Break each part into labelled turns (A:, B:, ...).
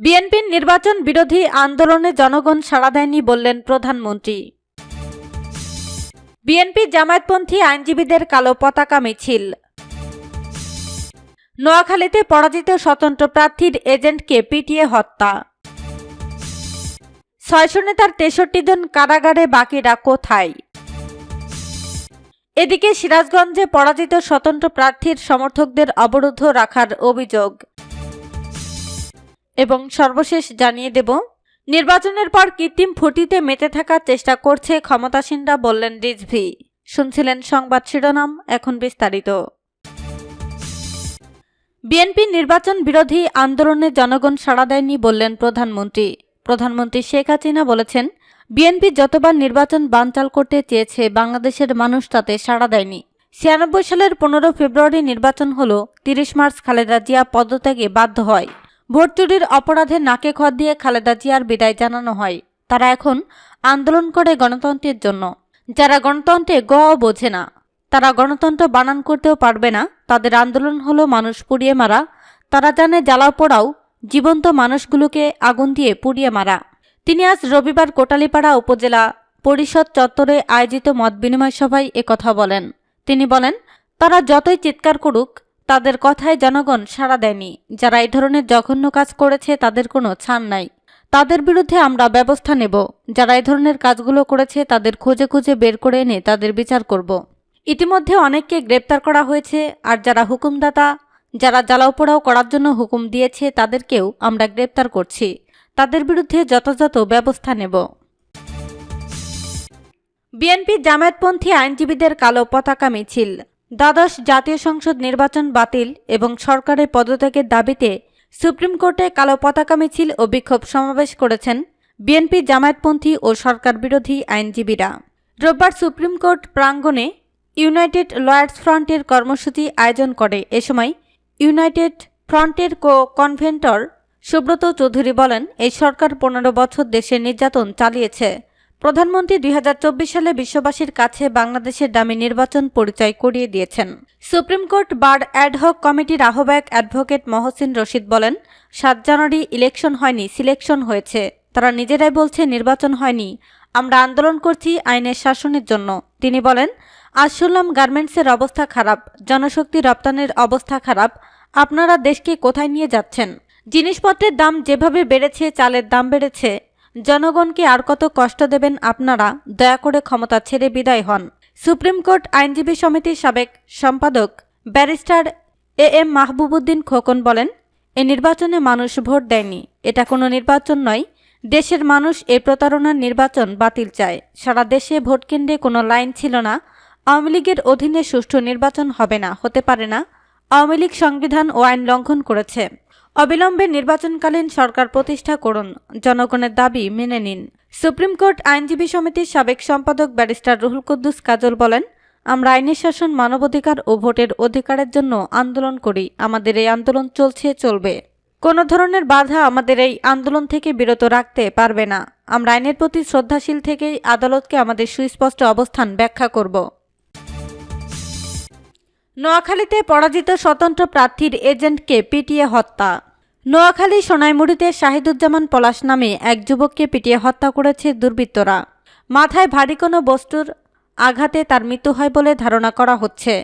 A: বিএনপির নির্বাচন বিরোধী আন্দোলনে জনগণ সাড়া দেয়নি বললেন প্রধানমন্ত্রী। বিএনপি জামায়াতপন্থী আইনজীবীদের কালো পতাকা মিছিল। নোয়াখালীতে পরাজিত স্বতন্ত্র প্রার্থীর এজেন্টকে পিটিয়ে হত্যা। ছয়শো নেতার তেষট্টি জন কারাগারে বাকিরা কোথায়? এদিকে সিরাজগঞ্জে পরাজিত স্বতন্ত্র প্রার্থীর সমর্থকদের অবরুদ্ধ রাখার অভিযোগ। এবং সর্বশেষ জানিয়ে দেব, নির্বাচনের পর কৃত্রিম ফুটিতে মেতে থাকার চেষ্টা করছে ক্ষমতাসীনরা বললেন রিজভি। শুনছিলেন সংবাদ শিরোনাম, এখন বিস্তারিত। বিএনপি নির্বাচন বিরোধী আন্দোলনে জনগণ সাড়া দেয়নি বললেন প্রধানমন্ত্রী। প্রধানমন্ত্রী শেখ হাসিনা বলেছেন, বিএনপি যতবার নির্বাচন বানচাল করতে চেয়েছে, বাংলাদেশের মানুষ তাতে সাড়া দেয়নি। ছিয়ানব্বই সালের পনেরো ফেব্রুয়ারি নির্বাচন হল, তিরিশ মার্চ খালেদা জিয়া পদত্যাগে বাধ্য হয়। ভোট চুরির অপরাধে নাকে খত দিয়ে খালেদা জিয়ার বিদায় জানানো হয়। তারা এখন আন্দোলন করে গণতন্ত্রের জন্য। যারা গণতন্ত্রে গও বোঝে না, তারা গণতন্ত্র বানান করতেও পারবে না। তাদের আন্দোলন হলো মানুষ পুড়িয়ে মারা। তারা জানে জ্বালা পোড়াও, জীবন্ত মানুষগুলোকে আগুন দিয়ে পুড়িয়ে মারা। তিনি আজ রবিবার কোটালীপাড়া উপজেলা পরিষদ চত্বরে আয়োজিত মত বিনিময় সভায় একথা বলেন। তিনি বলেন, তারা যতই চিৎকার করুক তাদের কথায় জনগণ সাড়া দেয়নি। যারা এই ধরনের জঘন্য কাজ করেছে, তাদের কোনো ছাড় নাই। তাদের বিরুদ্ধে আমরা ব্যবস্থা নেব। যারা এই ধরনের কাজগুলো করেছে, তাদের খুঁজে খুঁজে বের করে এনে তাদের বিচার করব। ইতিমধ্যে অনেককে গ্রেপ্তার করা হয়েছে, আর যারা হুকুমদাতা, যারা জ্বালাও পোড়াও করার জন্য হুকুম দিয়েছে, তাদেরকেও আমরা গ্রেপ্তার করছি। তাদের বিরুদ্ধে যথাযথ ব্যবস্থা নেব। বিএনপি জামায়াতপন্থী আইনজীবীদের কালো পতাকা মিছিল। দ্বাদশ জাতীয় সংসদ নির্বাচন বাতিল এবং সরকারের পদত্যাগের দাবিতে সুপ্রিম কোর্টে কালো পতাকা মিছিল ও বিক্ষোভ সমাবেশ করেছেন বিএনপি জামায়াতপন্থী ও সরকার বিরোধী আইনজীবীরা। রোববার সুপ্রিম কোর্ট প্রাঙ্গণে ইউনাইটেড লয়ার্স ফ্রন্টের কর্মসূচি আয়োজন করে। এ সময় ইউনাইটেড ফ্রন্টের কো কনভেন্টর সুব্রত চৌধুরী বলেন, এই সরকার পনেরো বছর দেশে নির্যাতন চালিয়েছে। প্রধানমন্ত্রী দুই হাজার চব্বিশ সালে বিশ্ববাসীর কাছে বাংলাদেশের দামি নির্বাচন পরিচয় করিয়ে দিয়েছেন। সুপ্রিম কোর্ট বার অ্যাডহক কমিটির আহ্বায়ক অ্যাডভোকেট মহসিন রশিদ বলেন, সাত জানুয়ারি ইলেকশন হয়নি, সিলেকশন হয়েছে। তারা নিজেরাই বলছে, নির্বাচন হয়নি। আমরা আন্দোলন করছি আইনের শাসনের জন্য। তিনি বলেন, আজ শুনলাম গার্মেন্টসের অবস্থা খারাপ, জনশক্তি রপ্তানির অবস্থা খারাপ। আপনারা দেশকে কোথায় নিয়ে যাচ্ছেন? জিনিসপত্রের দাম যেভাবে বেড়েছে, চালের দাম বেড়েছে জনগণকে আর কত কষ্ট দেবেন আপনারা, দয়া করে ক্ষমতা ছেড়ে বিদায় হন। সুপ্রিম কোর্ট আইনজীবী সমিতির সাবেক সম্পাদক barrister A M Mahbubuddin Khokon বলেন, এ নির্বাচনে মানুষ ভোট দেয়নি। এটা কোনো নির্বাচন নয়। দেশের মানুষ এ প্রতারণার নির্বাচন বাতিল চায়। সারা দেশে ভোট কেন্দ্রে কোনো লাইন ছিল না। আওয়ামী লীগের অধীনে সুষ্ঠু নির্বাচন হবে না, হতে পারে না। আওয়ামী লীগ সংবিধান ও আইন লঙ্ঘন করেছে। অবিলম্বে নির্বাচনকালীন সরকার প্রতিষ্ঠা করুন। জনগণের দাবি মেনে নিন। সুপ্রিম কোর্ট আইনজীবী সমিতির সাবেক সম্পাদক ব্যারিস্টার রুহুল কুদ্দুস কাজল বলেন, আমরা আইনের শাসন, মানবাধিকার ও ভোটের অধিকারের জন্য আন্দোলন করি। আমাদের এই আন্দোলন চলছে, চলবে। কোনো ধরনের বাধা আমাদের এই আন্দোলন থেকে বিরত রাখতে পারবে না। আমরা আইনের প্রতি শ্রদ্ধাশীল থেকেই আদালতকে আমাদের সুস্পষ্ট অবস্থান ব্যাখ্যা করব। নোয়াখালীতে পরাজিত স্বতন্ত্র প্রার্থীর এজেন্টকে পিটিয়ে হত্যা। নোয়াখালী সোনাইমুড়িতে শাহিদুজ্জামান পলাশ নামে এক যুবককে পিটিয়ে হত্যা করেছে দুর্বৃত্তরা। মাথায় ভারী কোনো বস্তুর আঘাতে তার মৃত্যু হয় বলে ধারণা করা হচ্ছে।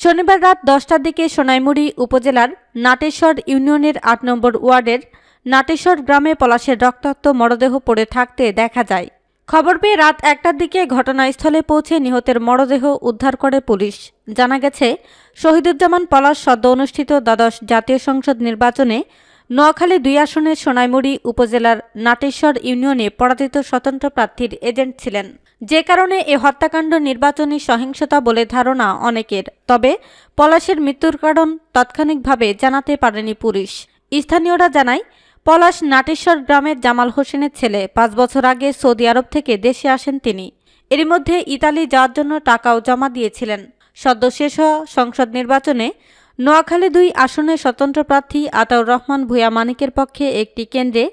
A: শনিবার রাত দশটার দিকে সোনাইমুড়ি উপজেলার নাটেশ্বর ইউনিয়নের আট নম্বর ওয়ার্ডের নাটেশ্বর গ্রামে পলাশের রক্তাক্ত মরদেহ পড়ে থাকতে দেখা যায়। খবর পেয়ে রাত একটার দিকে ঘটনাস্থলে পৌঁছে নিহতের মরদেহ উদ্ধার করে পুলিশ। জানা গেছে, শহীদুজ্জামান পলাশ সদ্য অনুষ্ঠিত দ্বাদশ জাতীয় সংসদ নির্বাচনে নোয়াখালী দুই আসনের সোনাইমুড়ি উপজেলার নাটেশ্বর ইউনিয়নে পরাজিত স্বতন্ত্র প্রার্থীর এজেন্ট ছিলেন। যে কারণে এ হত্যাকাণ্ড নির্বাচনী সহিংসতা বলে ধারণা অনেকের। তবে পলাশের মৃত্যুর কারণ তাৎক্ষণিকভাবে জানাতে পারেনি পুলিশ। স্থানীয়রা জানায় পলাশ নাটেশ্বর গ্রামের জামাল হোসেনের ছেলে। পাঁচ বছর আগে সৌদি আরব থেকে দেশে আসেন তিনি। এরই মধ্যে ইতালি যাওয়ার জন্য টাকাও জমা দিয়েছিলেন। সদ্য শেষ হওয়া সংসদ নির্বাচনে নোয়াখালী দুই আসনে স্বতন্ত্র প্রার্থী আতাউর রহমান ভূয়া মানিকের পক্ষে একটি কেন্দ্রে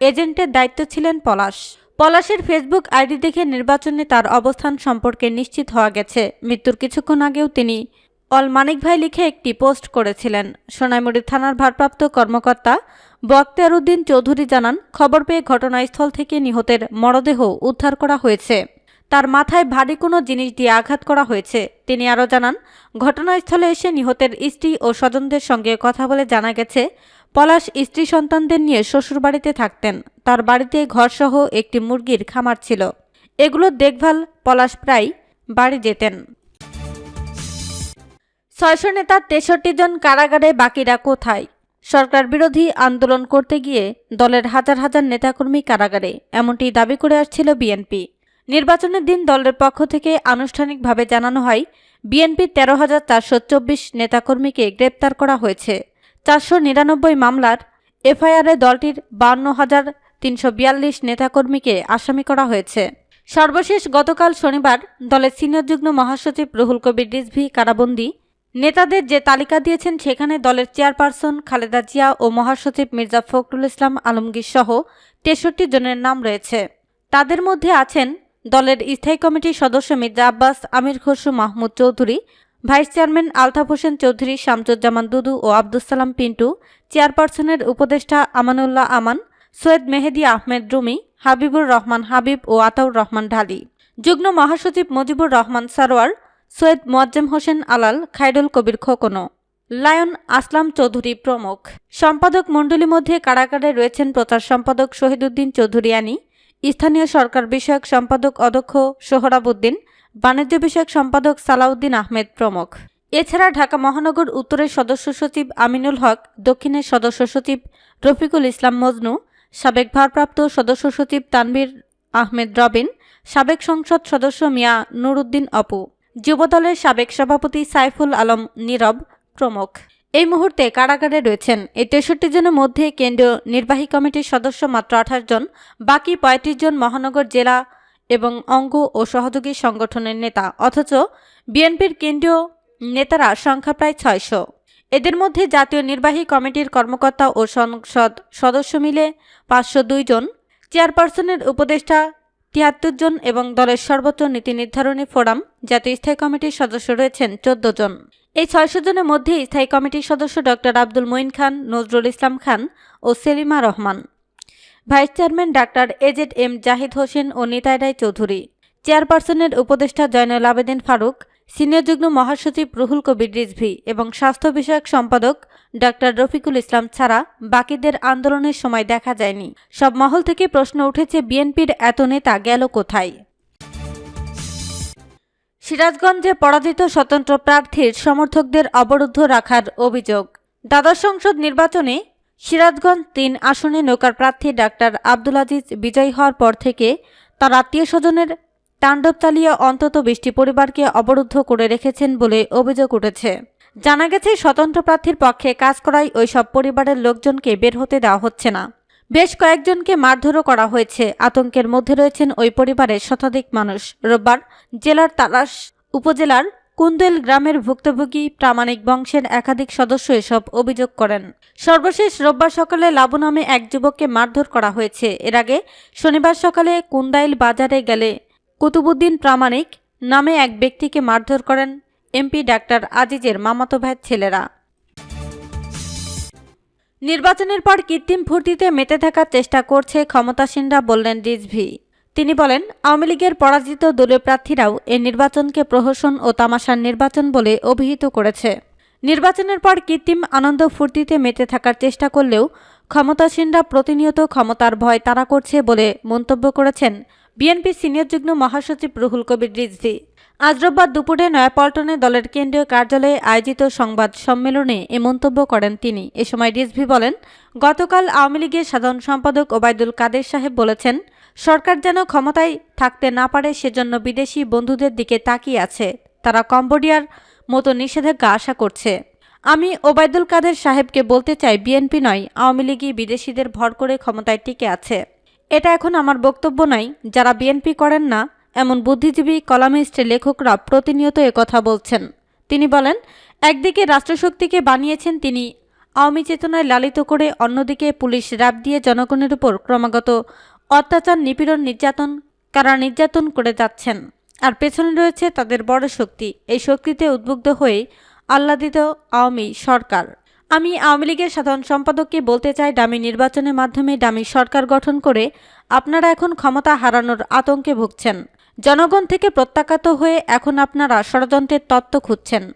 A: এজেন্টের দায়িত্ব ছিলেন পলাশ। পলাশের ফেসবুক আইডি দেখে নির্বাচনে তার অবস্থান সম্পর্কে নিশ্চিত হওয়া গেছে। মৃত্যুর কিছুক্ষণ আগেও তিনি অল মানিক ভাই লিখে একটি পোস্ট করেছিলেন। সোনাইমুড়ি থানার ভারপ্রাপ্ত কর্মকর্তা বক্তিয়ার উদ্দিন চৌধুরী জানান, খবর পেয়ে ঘটনাস্থল থেকে নিহতের মরদেহ উদ্ধার করা হয়েছে। তার মাথায় ভারী কোনো জিনিস দিয়ে আঘাত করা হয়েছে। তিনি আরও জানান, ঘটনাস্থলে এসে নিহতের স্ত্রী ও স্বজনদের সঙ্গে কথা বলে জানা গেছে, পলাশ স্ত্রী সন্তানদের নিয়ে শ্বশুরবাড়িতে থাকতেন। তার বাড়িতে ঘরসহ একটি মুরগির খামার ছিল। এগুলোর দেখভাল পলাশ প্রায় বাড়ি যেতেন। ছয়শো নেতার তেষট্টি জন কারাগারে বাকিরা কোথায়? সরকার বিরোধী আন্দোলন করতে গিয়ে দলের হাজার হাজার নেতাকর্মী কারাগারে এমনটি দাবি করে আসছিল বিএনপি। নির্বাচনের দিন দলের পক্ষ থেকে আনুষ্ঠানিকভাবে জানানো হয় বিএনপির তেরো হাজার চারশো চব্বিশ নেতাকর্মীকে গ্রেপ্তার করা হয়েছে। চারশো নিরানব্বই মামলার এফআইআরে দলটির বান্ন হাজার তিনশো বিয়াল্লিশ নেতাকর্মীকে আসামি করা হয়েছে। সর্বশেষ গতকাল শনিবার দলের সিনিয়র যুগ্ম মহাসচিব রুহুল কবির রিজভি কারাবন্দী নেতাদের যে তালিকা দিয়েছেন সেখানে দলের চেয়ারপারসন খালেদা জিয়া ও মহাসচিব মির্জা ফখরুল ইসলাম আলমগীর সহ তেষট্টি জনের নাম রয়েছে। তাদের মধ্যে আছেন দলের স্থায়ী কমিটির সদস্য মির্জা আব্বাস, আমির খসরু মাহমুদ চৌধুরী, ভাইস চেয়ারম্যান আলতাফ হোসেন চৌধুরী, শামসুজ্জামান দুদু ও আব্দুল সালাম পিন্টু, চেয়ারপারসনের উপদেষ্টা আমানুল্লাহ আমান, সৈয়দ মেহেদি আহমেদ রুমি, হাবিবুর রহমান হাবিব ও আতাউর রহমান ঢালি। যুগ্ম মহাসচিব মুজিবুর রহমান সারোয়ার সৈয়দ মোয়াজ্জেম হোসেন আলাল, খায়রুল কবির খোকনো লায়ন আসলাম চৌধুরী প্রমুখ। সম্পাদক মণ্ডলীর মধ্যে কারাগারে রয়েছেন প্রচার সম্পাদক শহীদুদ্দিন চৌধুরিয়ানি, স্থানীয় সরকার বিষয়ক সম্পাদক অধ্যক্ষ সোহরাবুদ্দিন বাণিজ্য বিষয়ক সম্পাদক সালাউদ্দিন আহমেদ প্রমুখ। এছাড়া ঢাকা মহানগর উত্তরের সদস্য সচিব আমিনুল হক, দক্ষিণের সদস্য সচিব রফিকুল ইসলাম মজনু, সাবেক ভারপ্রাপ্ত সদস্য সচিব তানবীর আহমেদ রবিন, সাবেক সংসদ সদস্য মিয়া নুরুদ্দিন অপু। যুবদলের সাবেক সভাপতি সাইফুল আলম নীরব প্রমুখ। এই মুহূর্তে কারাগারে রয়েছেন। এই তেষট্টি জনের মধ্যে কেন্দ্রীয় নির্বাহী কমিটির সদস্য মাত্র আঠাশ জন, বাকি পঁয়ত্রিশ জন মহানগর জেলা এবং অঙ্গ ও সহযোগী সংগঠনের নেতা। অথচ বিএনপির কেন্দ্রীয় নেতারা সংখ্যা প্রায় ছয়শো। এদের মধ্যে জাতীয় নির্বাহী কমিটির কর্মকর্তা ও সংসদ সদস্য মিলে পাঁচশো দুই জন। চেয়ারপারসনের উপদেষ্টা তিয়াত্তর জন এবং দলের সর্বোচ্চ নীতি নির্ধারণী ফোরাম জাতীয় স্থায়ী কমিটির সদস্য রয়েছেন চোদ্দ জন। এই ছয়শো জনের মধ্যে স্থায়ী কমিটির সদস্য doctor Abdul Moyeen Khan, Nazrul Islam Khan O Selima Rahman. Vice chairman doctor A Z M Zahid Hossain ও নিতাই রায় চৌধুরী। চেয়ারপারসনের উপদেষ্টা জয়নুল আবেদিন ফারুক সিনিয়র যুগ্ম মহাসচিব রুহুল কবির রিজভি এবং স্বাস্থ্য বিষয়ক সম্পাদক ডাক্তার রফিকুল ইসলাম ছাড়া বাকিদের আন্দোলনের সময় দেখা যায়নি। সব মহল থেকে প্রশ্ন উঠেছে, বিএনপির এত নেতা গেল কোথায়? সিরাজগঞ্জে পরাজিত স্বতন্ত্র প্রার্থীর সমর্থকদের অবরুদ্ধ রাখার অভিযোগ। দ্বাদশ সংসদ নির্বাচনে সিরাজগঞ্জ তিন আসনে নৌকার প্রার্থী ডাক্তার আব্দুল আজিজ বিজয়ী হওয়ার পর থেকে তার আত্মীয় স্বজনের তাণ্ডব চালিয়ে অন্তত বিশটি পরিবারকে অবরুদ্ধ করে রেখেছেন বলে অভিযোগ উঠেছে। জানা গেছে, স্বতন্ত্র প্রার্থীর পক্ষে কাজ করায় ওই সব পরিবারের লোকজনকে বের হতে দেওয়া হচ্ছে না। বেশ কয়েকজনকে মারধরও করা হয়েছে। আতঙ্কের মধ্যে রয়েছেন ওই পরিবারের শতাধিক মানুষ। রোববার জেলার তালাশ উপজেলার কুন্দেল গ্রামের ভুক্তভোগী প্রামাণিক বংশের একাধিক সদস্য এসব অভিযোগ করেন। সর্বশেষ রোববার সকালে লাবু নামে এক যুবককে মারধর করা হয়েছে। এর আগে শনিবার সকালে কুন্দাইল বাজারে গেলে কুতুবুদ্দিন প্রামাণিক নামে এক ব্যক্তিকে মারধর করেন এমপি ডাক্তার আজিজের মামাতো ভাইয়ের ছেলেরা। নির্বাচনের পর কৃত্রিম ফুর্তিতে মেতে থাকার চেষ্টা করছে ক্ষমতাসীনরা বললেন রিজভি। তিনি বলেন, আওয়ামী লীগের পরাজিত দলীয় প্রার্থীরাও এ নির্বাচনকে প্রহসন ও তামাশার নির্বাচন বলে অভিহিত করেছে। নির্বাচনের পর কৃত্রিম আনন্দ ফুর্তিতে মেতে থাকার চেষ্টা করলেও ক্ষমতাসীনরা প্রতিনিয়ত ক্ষমতার ভয় তাড়া করছে বলে মন্তব্য করেছেন বিএনপি সিনিয়র যুগ্ম মহাসচিব রুহুল কবির রিজভি। আজ রোববার দুপুরে নয়াপল্টনে দলের কেন্দ্রীয় কার্যালয়ে আয়োজিত সংবাদ সম্মেলনে এ মন্তব্য করেন তিনি। এ সময় রিজভি বলেন, গতকাল আওয়ামী লীগের সাধারণ সম্পাদক ওবায়দুল কাদের সাহেব বলেছেন, সরকার যেন ক্ষমতায় থাকতে না পারে সেজন্য বিদেশি বন্ধুদের দিকে তাকিয়ে আছে। তারা কম্বোডিয়ার মতো নিষেধাজ্ঞা আশা করছে। আমি ওবায়দুল কাদের সাহেবকে বলতে চাই, বিএনপি নয়, আওয়ামী লীগই বিদেশিদের ভর করে ক্ষমতায় টিকে আছে। এটা এখন আমার বক্তব্য নয় যারা বিএনপি করেন না, এমন বুদ্ধিজীবী, কলামিস্ট, লেখকরা প্রতিনিয়ত কথা বলছেন। তিনি বলেন, একদিকে রাষ্ট্রশক্তিকে বানিয়েছেন তিনি, আওয়ামী চেতনায় লালিত করে অন্যদিকে পুলিশ র্যাব দিয়ে জনগণের উপর ক্রমাগত অত্যাচার, নিপীড়ন, নির্যাতন, কারা নির্যাতন করে যাচ্ছেন। আর পেছনে রয়েছে তাদের বড় শক্তি, এই শক্তিতে উদ্বুদ্ধ হয়ে আহ্লাদিত আওয়ামী সরকার। আমি আওয়ামী লীগের সাধারণ সম্পাদককে বলতে চাই, ডামি নির্বাচনের মাধ্যমে ডামি সরকার গঠন করে আপনারা এখন ক্ষমতা হারানোর আতঙ্কে ভুগছেন। জনগণ থেকে প্রত্যাখ্যাত হয়ে এখন আপনারা ষড়যন্ত্রের তত্ত্ব খুঁজছেন।